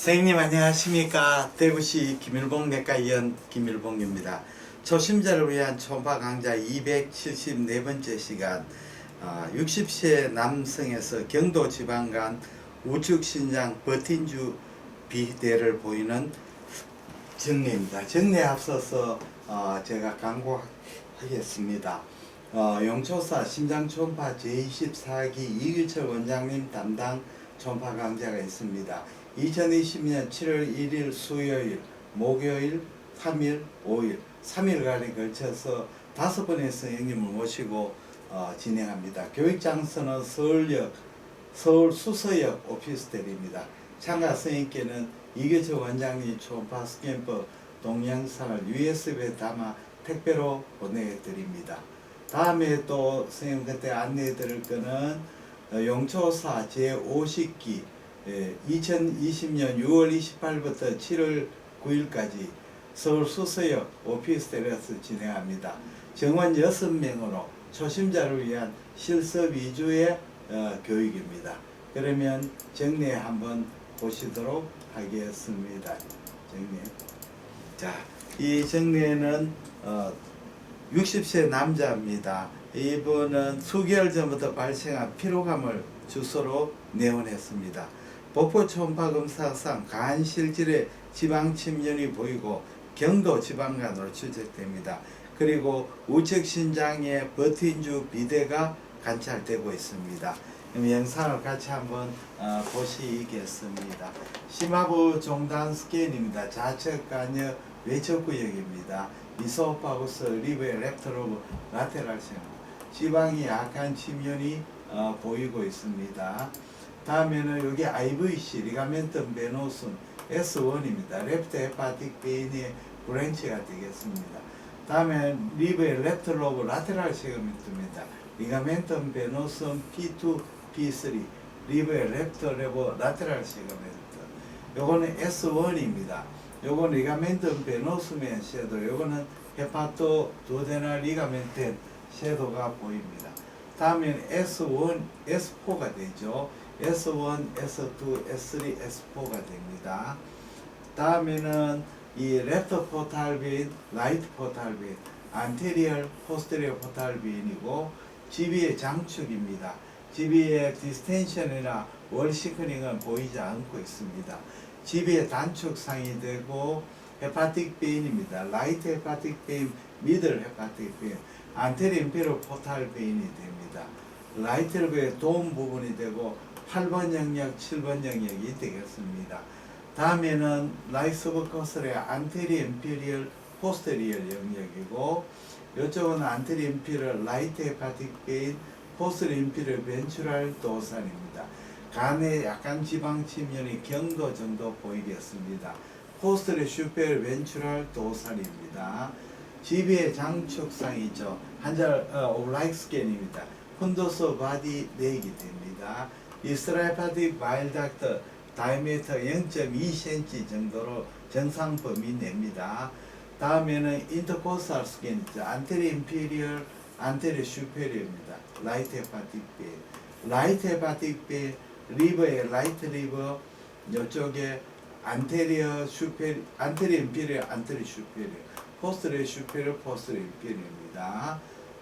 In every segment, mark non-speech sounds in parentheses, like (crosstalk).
선생님 안녕하십니까? 대구시 김일봉 내과 의원 김일봉입니다. 초심자를 위한 초음파 강좌 274번째 시간 어, 60세 남성에서 경도 지방 간 우측 신장 버틴주 비대를 보이는 정례입니다. 정례 앞서서 어, 제가 강구하겠습니다. 어, 용초사 심장 초음파 제24기 이규철 원장님 담당 초음파 강좌가 있습니다. 2020년 7월 1일 수요일, 목요일, 3일, 5일, 3일간에 걸쳐서 다섯 번의 선생님을 모시고 어, 진행합니다. 교육 장소는 서울역, 서울 수서역 오피스텔입니다. 참가 선생님께는 이규철 원장님 초음파 스캔법 동영상을 USB에 담아 택배로 보내드립니다. 다음에 또 선생님 그때 안내해 드릴 거는 어, 용초사 제50기 2020년 6월 28일부터 7월 9일까지 서울 수서역 오피스텔에서 진행합니다. 정원 6명으로 초심자를 위한 실습 위주의 어, 교육입니다. 그러면 정례 한번 보시도록 하겠습니다. 정례. 자, 이 정례는 어, 60세 남자입니다. 이분은 수개월 전부터 발생한 피로감을 주소로 내원했습니다. 복부 초음파 검사상 간 실질의 지방 침전이 보이고 경도 지방간으로 추적됩니다. 그리고 우측 신장에 버틴주 비대가 관찰되고 있습니다. 영상을 같이 한번 어, 보시겠습니다. 심하부 종단 스캔입니다. 좌측 간여 외척 구역입니다. 이소파구스 리브의 랩터로브 라테랄 생 지방이 약한 침연이 어, 보이고 있습니다. 다음에는 여기 IVC 리가멘텀 베노슨 S1입니다. 랩트 헤파틱 베인의 브랜치가 되겠습니다. 다음에 리브의 랩트 로브 라테랄 세그멘트입니다. 리가멘텀 베노슨 P2, P3 리브의 랩트 레버 라테랄 세그멘트 요거는 S1입니다. 요건 리가멘트 베노스멘 섀도 요거는 헤파토 두데나 리가멘트 섀도가 보입니다. 다음엔 S1, S4가 되죠. S1, S2, S3, S4가 됩니다. 다음에는 이 레프트 포탈 빈, 라이트 포탈 빈, 안테리얼, 포스테리어 포탈 빈이고 GB의 장축입니다. GB의 디스텐션이나 월 시크닝은 보이지 않고 있습니다. GB의 단축상이 되고 헤파틱 베인입니다. 라이트 헤파틱 베인, 미들 헤파틱 베인, 안테리어 피로 포탈 베인이 됩니다. 라이트를 도움 부분이 되고 8번 영역, 7번 영역이 되겠습니다. 다음에는 라이스버 커슬의 안테리 임피리얼 포스테리얼 영역이고 이쪽은 안테리 임피리얼 라이트 헤파틱 베인 포스리 임피리얼 벤츄랄 도산입니다. 간에 약간 지방 침연이 경도 정도 보이겠습니다. 포스트레 슈페르 벤츄랄 도산입니다. GB의 장축상이죠. 한자 어, 오블라이크 스캔입니다. 혼도서 바디 내기 됩니다. 이스라이파디 바일 닥터 다이미터 0.2cm 정도로 정상 범위 냅니다. 다음에는 인터코스탈 스캔이죠. 안테리 임피리얼, 안테리 슈페리어입니다. 라이트 헤파틱 베 라이트 헤파틱 베 리버의 라이트 리버 이쪽에 안테리어 슈페리 안테리 임피리어 안테리 슈페리어 포스트레 슈페리어 포스트레 임피리어입니다.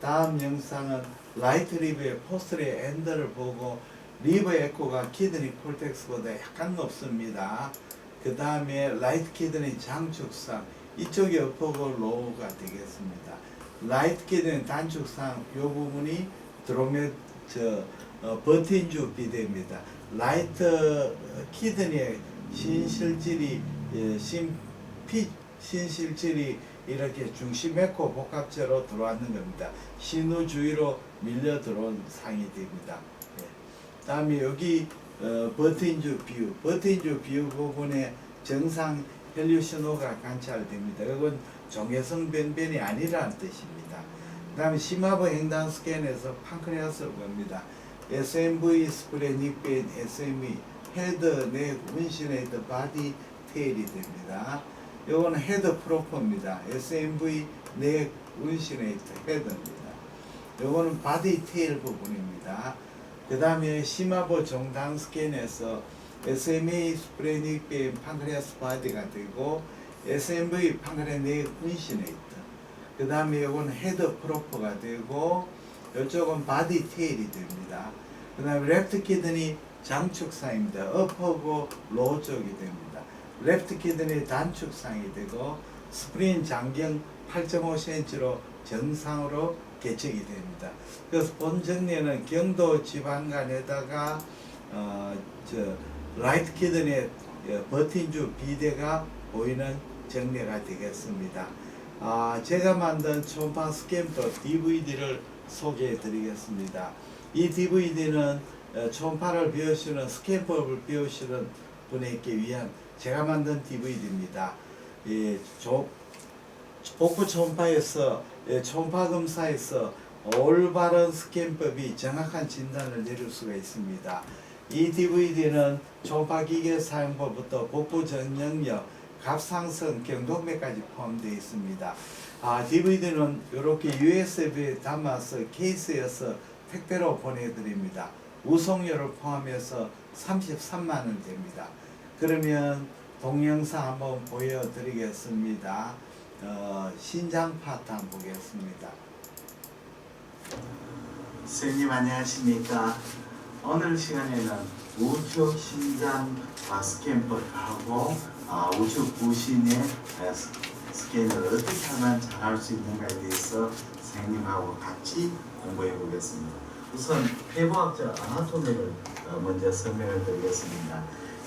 다음 영상은 라이트 리버의 포스트레 엔더를 보고 리버 에코가 키드니 콜텍스보다 약간 높습니다. 그 다음에 라이트 키드니 장축상 이쪽이 어퍼고 로우가 되겠습니다. 라이트 키드니 단축상 이 부분이 드로메 저 어, 버틴주 비대입니다. 라이트 키드니의 신실질이 예, 신피 신실질이 이렇게 중심에코 복합체로 들어왔는 겁니다. 신우 주위로 밀려 들어온 상이 됩니다. 예. 다음에 여기 어, 버틴주 비유 부분에 정상 혈류 신호가 관찰됩니다. 이건 종해성 변변이 아니라는 뜻입니다. 그 다음에 심화부 횡단 스캔에서 판크레아스를 봅니다. SMV 스프레닉 벤 SMV 헤드 넥 운시네이터 바디 테일이 됩니다. 요거는 헤드 프로퍼입니다. SMV 넥 운시네이터 헤드입니다. 요거는 바디 테일 부분입니다. 그 다음에 심화부 종단 스캔에서 SMA 스프레닉 판크레아스 바디가 되고 SMV 판크레네 훈시네이터 그 다음에 이건 헤드 프로퍼가 되고 이쪽은 바디 테일이 됩니다. 그 다음에 레프트 키드니 장축상입니다. 업하고 로우 쪽이 됩니다. 레프트 키드니 단축상이 되고 스프린 장경 8.5cm로 정상으로 개척이 됩니다. 그래서 본 정리는 경도 지방간에다가 어 저 라이트 키드니 어, 버틴주 비대가 보이는 정리가 되겠습니다. 아, 제가 만든 초음파 스캠프 DVD를 소개해 드리겠습니다. 이 DVD는 어, 초음파를 배우시는 스캠법을 배우시는 분에게 위한 제가 만든 DVD입니다. 이 조, 복부 초음파에서 예, 초음파 검사에서 올바른 스캔법이 정확한 진단을 내릴 수가 있습니다. 이 DVD는 초음파 기계 사용법부터 복부 전영력, 갑상선, 경동맥까지 포함되어 있습니다. 아, DVD는 이렇게 USB에 담아서 케이스에서 택배로 보내드립니다. 우송료를 포함해서 33만 원 됩니다. 그러면 동영상 한번 보여드리겠습니다. 어, 신장 파트 한번 보겠습니다. 선생님 안녕하십니까? 오늘 시간에는 우측 신장 아, 스캔법하고 아, 우측 부신의 아, 스- 스캔을 어떻게 하면 잘할 수 있는가에 대해서 선생님하고 같이 공부해 보겠습니다. 우선 폐부학적 아나토미를 어, 먼저 설명을 드리겠습니다.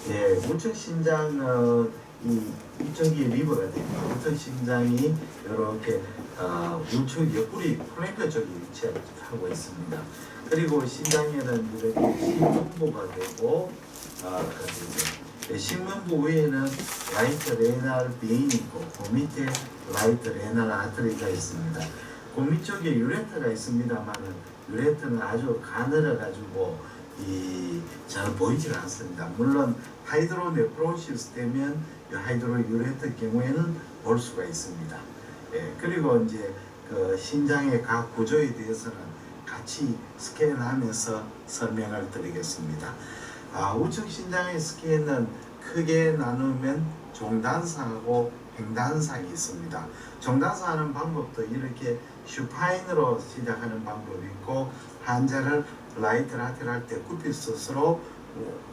예, 우측 신장 어, 이 이쪽이 리버가 됩니다. 우측 신장이 이렇게 어, 우측 옆구리 플랭크 쪽에 위치하고 있습니다. 그리고 신장에는 이렇게 신문부가 되고 어, 그리고 신문부 위에는 라이트 레날 베인이 있고 그 밑에 라이트 레날 아트리가 있습니다. 그 밑쪽에 유레타가 있습니다만은 유레타는 아주 가늘어 가지고 이 잘 보이질 않습니다. 물론 하이드로 네프로시스 되면 이 하이드로 유레타 경우에는 볼 수가 있습니다. 예, 그리고 이제 그 신장의 각 구조에 대해서는 같이 스캔하면서 설명을 드리겠습니다. 아, 우측 신장의 스캔은 크게 나누면 종단상하고 횡단상이 있습니다. 종단상 하는 방법도 이렇게 슈파인으로 시작하는 방법이 있고 환자를 라이트 라테를 할때 쿠피스로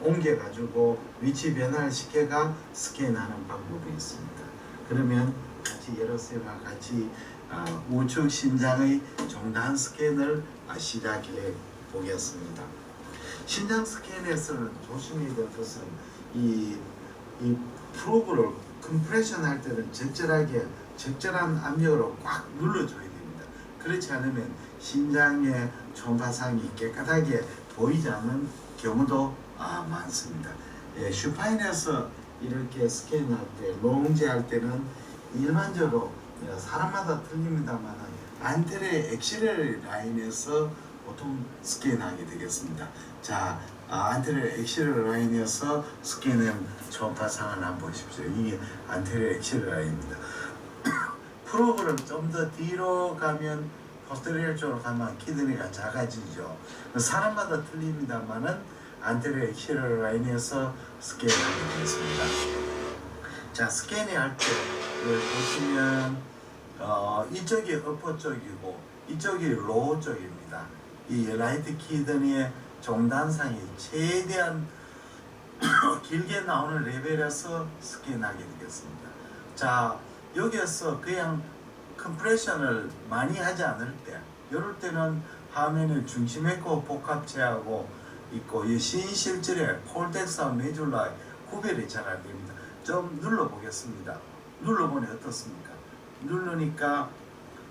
옮겨가지고 위치 변화를 시켜가 스캔하는 방법이 있습니다. 그러면 같이 여러분과 같이 아, 우측 신장의 종단 스캔을 아, 시작해 보겠습니다. 신장 스캔에서는 조심해야 될 것은 이, 이 프로브를 컴프레션 할 때는 적절하게 적절한 압력으로 꽉 눌러줘야. 그렇지 않으면 신장의 초음파상이 깨끗하게 보이지 않는 경우도 아, 많습니다. 예, 슈파인에서 이렇게 스캔할 때, 롱제 할 때는 일반적으로 예, 사람마다 틀립니다만 안테레 엑시렐 라인에서 보통 스캔하게 되겠습니다. 자, 아, 안테레 엑시렐 라인에서 스캔한 초음파상을 한번 보십시오. 이게 안테레 엑시렐 라인입니다. 프로그램 좀 더 뒤로 가면 포스테리어 쪽으로 가면 키드니가 작아지죠. 사람마다 틀립니다만은 안테리어 엑시럴 라인에서 스캔하게 되겠습니다. 자 스캔이 할때 보시면 어, 이쪽이 어퍼 쪽이고 이쪽이 로우 쪽입니다. 이 라이트 키드니의 종단상이 최대한 (coughs) 길게 나오는 레벨에서 스캔하게 되겠습니다. 자 여기에서 그냥 컴프레션을 많이 하지 않을 때 이럴 때는 화면에 중심에코 복합체하고 있고 이 신실질의 콜텍스와 메줄라 구별이 잘 안 됩니다. 좀 눌러 보겠습니다. 눌러보니 어떻습니까? 누르니까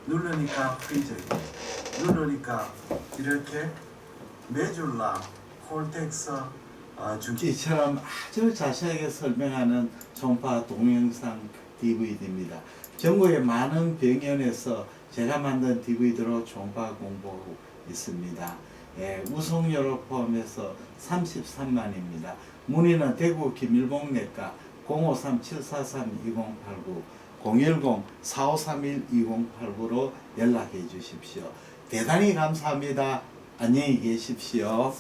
누르니까 프리즈 누르니까 이렇게 메줄라 콜텍스 아, 중기처럼 아주 자세하게 설명하는 초음파 동영상 DVD입니다. 전국의 많은 병원에서 제가 만든 DVD로 초음파 공부하고 있습니다. 예, 우송료를 포함해서 33만입니다. 문의는 대구 김일봉내과 053-743-2089 010-4531-2089로 연락해 주십시오. 대단히 감사합니다. 안녕히 계십시오.